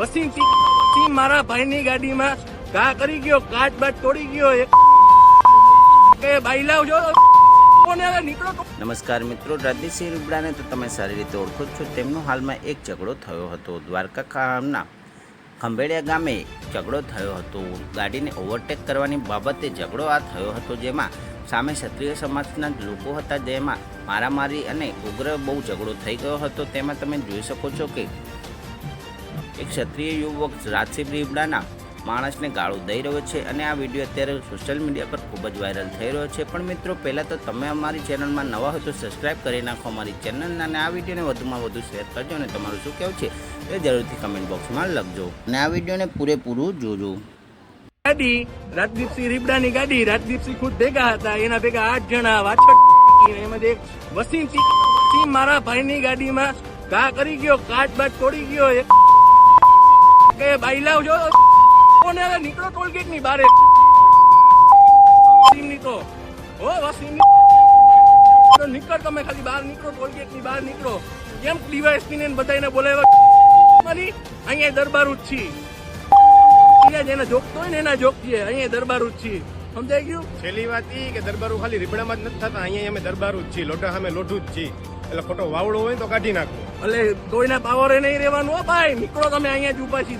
વસીમ વસીમ મારા ભાઈની ગાડીમાં કા કરી ગયો, કાચ બાચ તોડી ગયો કે બાઈ લાવ જો, કોને હવે નીકળો તો. નમસ્કાર મિત્રો રાજદીપસિંહ રૂબડાને તો તમે સારી રીતે ઓળખો છો. તેમનો હાલમાં એક ઝઘડો થયો હતો દ્વારકા ગામના ખંભેડિયા ગામે ઝઘડો થયો હતો. ગાડીને ઓવરટેક કરવાની બાબતે ઝઘડો આ થયો હતો, જેમાં સામે ક્ષત્રિય સમાજના લોકો હતા. જેમાં મારામારી અને ઉગ્ર બહુ ઝઘડો થઈ ગયો હતો. તેમાં તમે જોઈ શકો છો કે એક ક્ષત્રિય યુવક રાજસિંહ રીબડાના માણસને ગાળું દઈ રહ્યો છે અને આ વીડિયો અત્યારે સોશિયલ મીડિયા પર ખૂબ જ વાયરલ થઈ રહ્યો છે. પણ મિત્રો, પહેલાં તો તમે અમારી ચેનલમાં નવા હોય તો સબસ્ક્રાઈબ કરી નાખો અમારી ચેનલ અને આ વિડીયોને વધુમાં વધુ શેર કરજો અને તમારું શું કહેવું છે એ જરૂરથી કમેન્ટ બોક્સમાં લખજો. અને આ વિડીયોને પૂરેપૂરું જોજો. ગાડી, રાજદીપસિંહ રીબડાની ગાડી, રાજદીપસિંહ ખુદ ભેગા હતા, એના ભેગા આઠ જણા વાછડ એમાં એક વસીમ વસીમ મારા ભાઈની ગાડીમાં ઘા કરી ગયો કાચ બાટ તોડી ગયો, એક કે બાઈલાવ જો. કોને હવે નીકળો ટોલગેટની બારે? વસીમની તો હો વસીમની તો નીકળ તમે ખાલી બહાર નીકળો ટોલગેટની બહાર નીકળો. કેમ ડીવાયએસપી ને બધાને બોલાવ્યા? મારી અહીંયા દરબાર જ છીએ. જેને જોગતો હોય ને એના જોગ છે અહીંયા દરબાર જ છીએ. સમજાઈ ગયું? છેલ્લી વાત એ કે દરબારું ખાલી રીપડામાં જ નથી થતા. અહીંયા અમે દરબારું જ છીએ. લોટા સામે લોઢું જ છીએ. એટલે ખોટો વાવડો હોય તો કાઢી નાખો. એટલે કોઈના પાવરે નહીં રહેવાનું હો ભાઈ. નીકળો તમે અહીંયા જ ઊભા છીએ.